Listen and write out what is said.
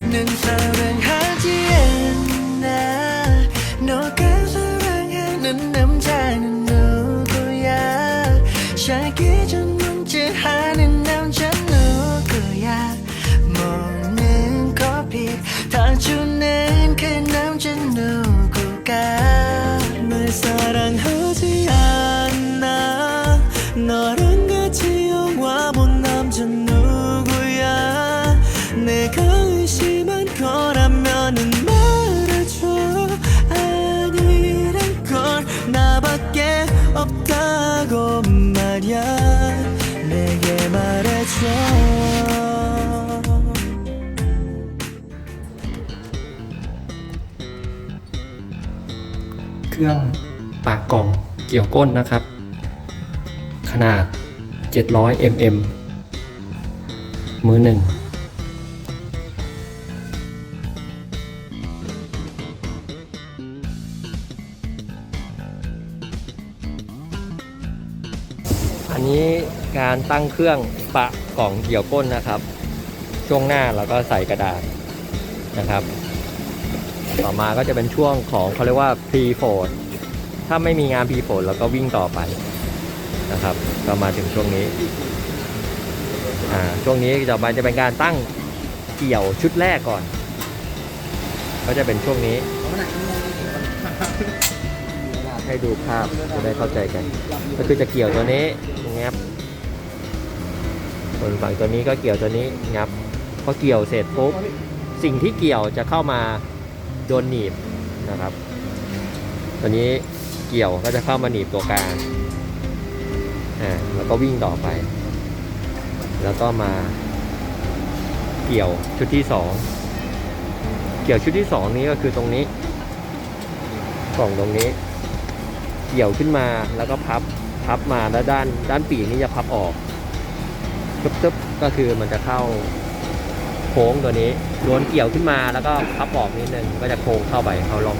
는 사랑하지 않아 너가 사랑하는 남자는 누구야 살기 전 문제하는 남자 누구야 먹는 커피 다 주는 그 남자 누구가 날 사랑하지 않아 너랑 내가 의심한 거라면은 말해줘 아니란 걸 나밖에 없다고 말야 내게 말해줘 เครื่องปากกล่องเกี่ยวก้นนะครับ ขนาด 700 mm มือหนึ่ง อันนี้การตั้งเครื่องปะกล่องเกี่ยวก้นนะครับ ช่วงหน้าเราก็ใส่กระดาษนะครับ ต่อมาก็จะเป็นช่วงของเขาเรียกว่า pre fold ถ้าไม่มีงาน pre fold เราก็วิ่งต่อไปนะครับก็มาถึงช่วงนี้อ่าช่วงนี้ต่อไปจะเป็นการตั้งเกี่ยวชุดแรกก่อน ก็จะเป็นช่วงนี้ให้ดูภาพจะได้เข้าใจกัน ก็คือจะเกี่ยวตัวนี้ งับส่วนฝั่งตัวนี้ก็เกี่ยวตัวนี้งับพอเกี่ยวเสร็จปุ๊บสิ่งที่เกี่ยวจะเข้ามาโดนหนีบนะครับ ตัวนี้เกี่ยวก็จะเข้ามาหนีบตัวกลางอ่าแล้วก็วิ่งต่อไป แล้วก็มาเกี่ยวชุดที่สองเกี่ยวชุดที่สองนี้ก็คือตรงนี้กล่องตรงนี้ เกี่ยวขึ้นมาแล้วก็พับ พับมาแล้วด้านด้านปีกนี้จะพับออกตึ๊บๆก็คือมันจะเข้าโค้งตัวนี้ล้วนเกี่ยวขึ้นมาแล้วก็พับออกนิดนึงก็จะโค้งเข้าไปเข้าร่อง